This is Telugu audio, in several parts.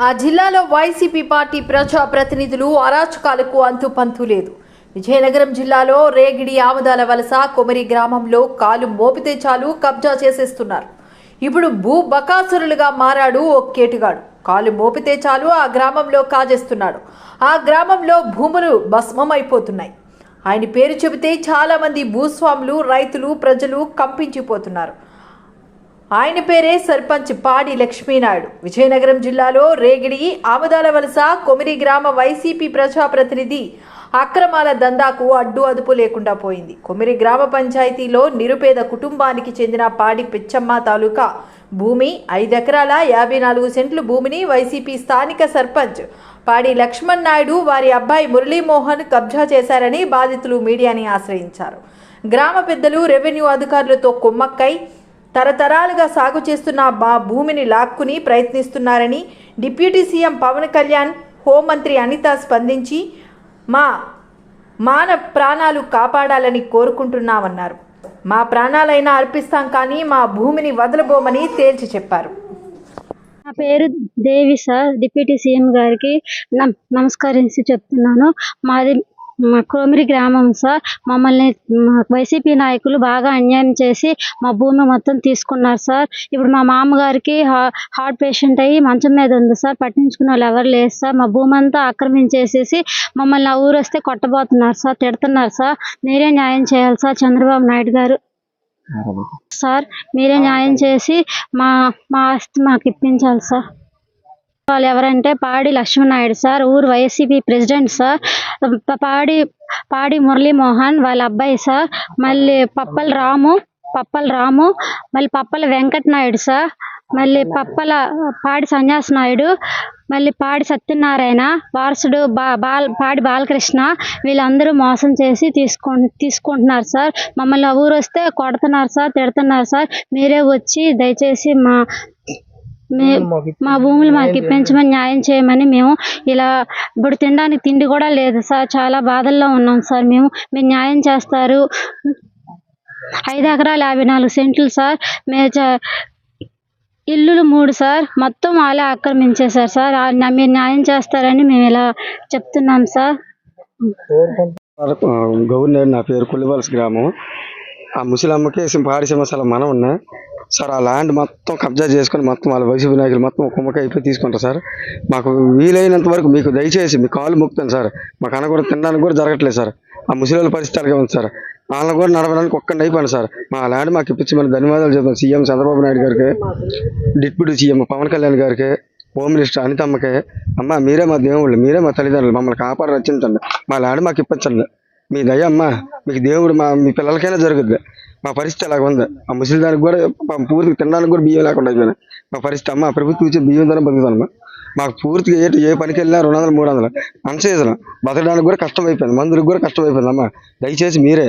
ఆ జిల్లాలో వైసీపీ పార్టీ ప్రజా ప్రతినిధులు అరాచకాలకు అంతుపంతు లేదు. విజయనగరం జిల్లాలో రేగిడి ఆమదాల వలస కొమరి గ్రామంలో కాలు మోపితే చాలు కబ్జా చేసేస్తున్నారు. ఇప్పుడు భూ బకాసురులుగా మారాడు ఓ కేటుగాడు. కాలు మోపితే చాలు ఆ గ్రామంలో కాజేస్తున్నాడు. ఆ గ్రామంలో భూములు భస్మమైపోతున్నాయి. ఆయన పేరు చెబితే చాలామంది భూస్వాములు రైతులు ప్రజలు కంపించిపోతున్నారు. ఆయన పేరే సర్పంచ్ పాడి లక్ష్మీనాయుడు. విజయనగరం జిల్లాలో రేగిడి ఆమదాల వలస కొమిరి గ్రామ వైసీపీ ప్రజాప్రతినిధి అక్రమాల దందాకు అడ్డు అదుపు లేకుండా పోయింది. కొమిరి గ్రామ పంచాయతీలో నిరుపేద కుటుంబానికి చెందిన పాడి పిచ్చమ్మ తాలూకా భూమి ఐదెకరాల యాభై నాలుగు సెంట్లు భూమిని వైసీపీ స్థానిక సర్పంచ్ పాడి లక్ష్మణ్ నాయుడు వారి అబ్బాయి మురళీమోహన్ కబ్జా చేశారని బాధితులు మీడియాని ఆశ్రయించారు. గ్రామ పెద్దలు రెవెన్యూ అధికారులతో కుమ్మక్కై తరతరాలుగా సాగు చేస్తున్న మా భూమిని లాక్కుని ప్రయత్నిస్తున్నారని డిప్యూటీ సీఎం పవన్ కళ్యాణ్ హోంమంత్రి అనిత స్పందించి మా మాన ప్రాణాలు కాపాడాలని కోరుకుంటున్నామన్నారు. మా ప్రాణాలైనా అర్పిస్తాం కానీ మా భూమిని వదలబోమని తేల్చి చెప్పారు. నా పేరు దేవి సార్. డిప్యూటీ సీఎం గారికి నమ్- నమస్కరించి చెప్తున్నాను. మాది మా క్రోమిరి గ్రామం సార్. మమ్మల్ని మా వైసీపీ నాయకులు బాగా అన్యాయం చేసి మా భూమి మొత్తం తీసుకున్నారు సార్. ఇప్పుడు మా మామగారికి హా- హార్ట్ పేషెంట్ అయ్యి మంచం మీద ఉంది సార్. పట్టించుకున్న వాళ్ళు ఎవరు లేదు సార్. మా భూమి అంతా ఆక్రమించేసేసి మమ్మల్ని ఆ ఊరు వస్తే కొట్టబోతున్నారు సార్. తిడుతున్నారు సార్. మీరే న్యాయం చేయాలి సార్ చంద్రబాబు నాయుడు గారు. సార్ మీరే న్యాయం చేసి మా మా ఆస్తి మాకు ఇప్పించాలి సార్. వాళ్ళు ఎవరంటే పాడి లక్ష్మీనాయుడు సార్ ఊరు YCP president sir Padi Padi Muralimohan వాళ్ళ అబ్బాయి సార్ మళ్ళీ పప్పల రాము పప్పల రాము మళ్ళీ పప్పల వెంకటనాయుడు సార్ మళ్ళీ పప్పల పాడి సన్యాస నాయుడు మళ్ళీ పాడి సత్యనారాయణ వారసుడు బా బాల్ పాడి బాలకృష్ణ వీళ్ళందరూ మోసం చేసి తీసుకు తీసుకుంటున్నారు సార్. మమ్మల్ని ఊరు వస్తే కొడుతున్నారు సార్ తిడుతున్నారు సార్. మీరే వచ్చి దయచేసి మా మే మా భూములు మాకు ఇప్పించమని న్యాయం చేయమని మేము ఇలా ఇప్పుడు తినడానికి తిండి కూడా లేదు సార్. చాలా బాధల్లో ఉన్నాం సార్. మేము మీరు న్యాయం చేస్తారు. ఐదు ఎకరాలు యాభై నాలుగు సెంట్లు సార్. మే చ- ఇల్లులు మూడు సార్. మొత్తం వాళ్ళే ఆక్రమించేశారు సార్. మీరు న్యాయం చేస్తారని మేము ఇలా చెప్తున్నాం సార్. గవర్నర్ నా పేరు కుల్లివలస గ్రామం. ఆ ముసలమ్మకి sim- పాడి మనం ఉన్నా సార్ ఆ ల్యాండ్ మొత్తం కబ్జా చేసుకొని మొత్తం వాళ్ళ వైసీపీ నాయకులు మొత్తం కుమ్మక అయిపోయి తీసుకుంటారు సార్. మాకు వీలైనంత వరకు మీకు దయచేసి మీ కాలు మొక్కుతాను సార్. మాకు అన్న కూడా తినడానికి కూడా జరగట్లేదు సార్. ఆ ముసలి పరిస్థితి అలాగే ఉంది సార్. వాళ్ళని కూడా నడవడానికి ఒక్కడిని అయిపోయాను సార్. మా ల్యాండ్ మాకు ఇప్పించి మన ధన్యవాదాలు చెప్తాను సీఎం చంద్రబాబు నాయుడు గారికి డిప్యూటీ సీఎం పవన్ కళ్యాణ్ గారికి హోమ్ మినిస్టర్ అనితమ్మకి. అమ్మ మీరే మా దేవుళ్ళు మీరే మా తల్లిదండ్రులు మమ్మల్ని కాపాడు రచించండి మా ల్యాండ్ మాకు ఇప్పించండి. మీ దయ అమ్మ మీకు దేవుడు మా మీ పిల్లలకైనా జరుగుద్ది. మా పరిస్థితి అలాగ ఉంది. ఆ ముసలి దానికి కూడా పూర్తిగా తినడానికి కూడా బియ్యం లేకుండా అయిపోయినా మా పరిస్థితి అమ్మ ప్రభుత్వం ఇచ్చే బియ్యం ధర బతుకుతానమ్మా మాకు పూర్తిగా ఏ ఏ పనికి వెళ్ళినా రెండు వందలు మూడు వందలు. అన్సీజన్ బతకడానికి కూడా కష్టం అయిపోయింది మందులకు కూడా కష్టం అయిపోయింది అమ్మ. దయచేసి మీరే.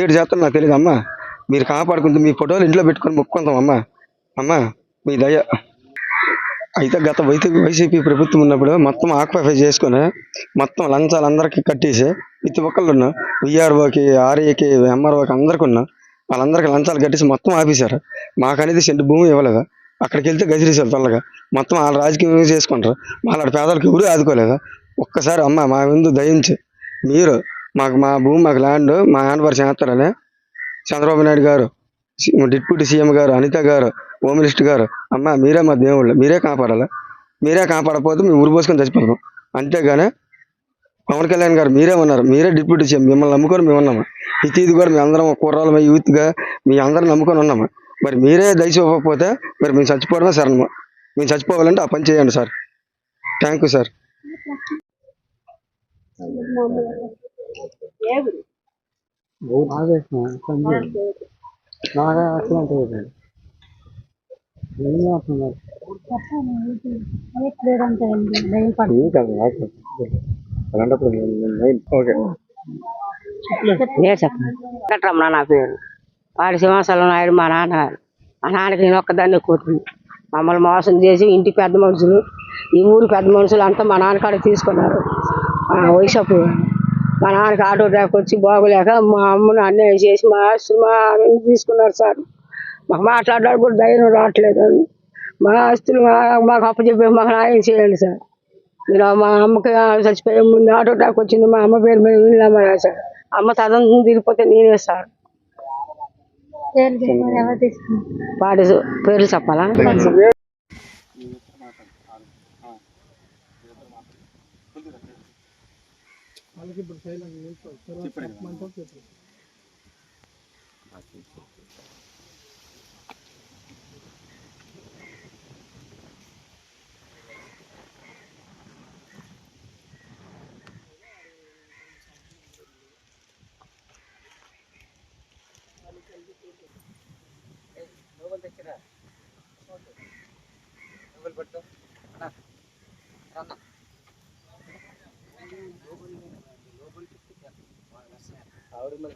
ఏడు చేస్తారు నాకు తెలియదు అమ్మ. మీరు కాపాడుకుంటే మీ ఫోటోలు ఇంట్లో పెట్టుకొని మొక్కుకుందాం అమ్మ. అమ్మ మీ దయ. అయితే గత వైసీ వైసీపీ ప్రభుత్వం ఉన్నప్పుడు మొత్తం ఆక్యుపై చేసుకొని మొత్తం లంచాలు అందరికీ కట్టేసి ప్రతి ఒక్కళ్ళు ఉన్న విఆర్ఓకి ఆర్ఏకి ఎంఆర్ఓకి అందరికి ఉన్న వాళ్ళందరికీ లంచాలు కట్టేసి మొత్తం ఆపేశారు. మాకనేది సెంటు భూమి ఇవ్వలేదు? అక్కడికి వెళ్తే గదిరేశారు తొల్లగా మొత్తం వాళ్ళ రాజకీయం చేసుకుంటారు. వాళ్ళ పేదలకు ఎవరు ఆదుకోలేదు? ఒక్కసారి అమ్మ మా ముందు దయించి. మీరు మాకు మా భూమి మాకు ల్యాండ్ మా హ్యాండ్ వారు చేస్తారని చంద్రబాబు నాయుడు గారు డిప్యూటీ సీఎం గారు అనిత గారు హోమ్ మినిస్టర్ గారు అమ్మ మీరే మా దేవుళ్ళు. మీరే కాపాడాలి? మీరే కాపాడకపోతే మేము ఊరు పోసుకొని చచ్చిపోతాం. అంతేగానే పవన్ కళ్యాణ్ గారు మీరే ఉన్నారు. మీరే డిప్యూటీ సీఎం. మిమ్మల్ని నమ్ముకొని మేము ఉన్నాము. ప్రతిది కూడా మీ అందరం కుర్రాలు యూత్గా మీ అందరం నమ్ముకొని ఉన్నాము. మరి మీరే దయచి ఇవ్వకపోతే మరి మేము చచ్చిపోవడమే శరణము. మేము చచ్చిపోవాలంటే ఆ పని చేయండి sir. Thank you sir. Okay నేను వెంకటరమణ నా పేరు. వాడి సింహాసనం నాయుడు మా నాన్న మా నాన్నకి నేను ఒక్కదాన్ని కూతురు మమ్మల్ని మోసం చేసి ఇంటి పెద్ద మనుషులు ఈ ఊరు పెద్ద మనుషులు అంతా మా నాన్నకాడ తీసుకున్నారు. ఆ వయసపు మా నాన్నకి ఆటో డ్రైవర్ వచ్చి బాగోలేక మా అమ్మను అన్యాయం చేసి మా ఆస్తి మా అన్ని తీసుకున్నారు సార్. మాకు మాట్లాడడానికి కూడా ధైర్యం రావట్లేదు. మా ఆస్తులు మాకు అప్పచెప్పి మాకు న్యాయం చేయాలి సార్. మీరు మా అమ్మకి చచ్చిపోయే ముందు ఆటో ట్యాక్ వచ్చింది మా అమ్మ పేరు మీద వినలేమన్నా సార్. అమ్మ తదంతం తిరిగిపోతే నేనే సార్. పాడి పేర్లు చెప్పాలా? ఇప్పుడు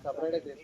సపరేటే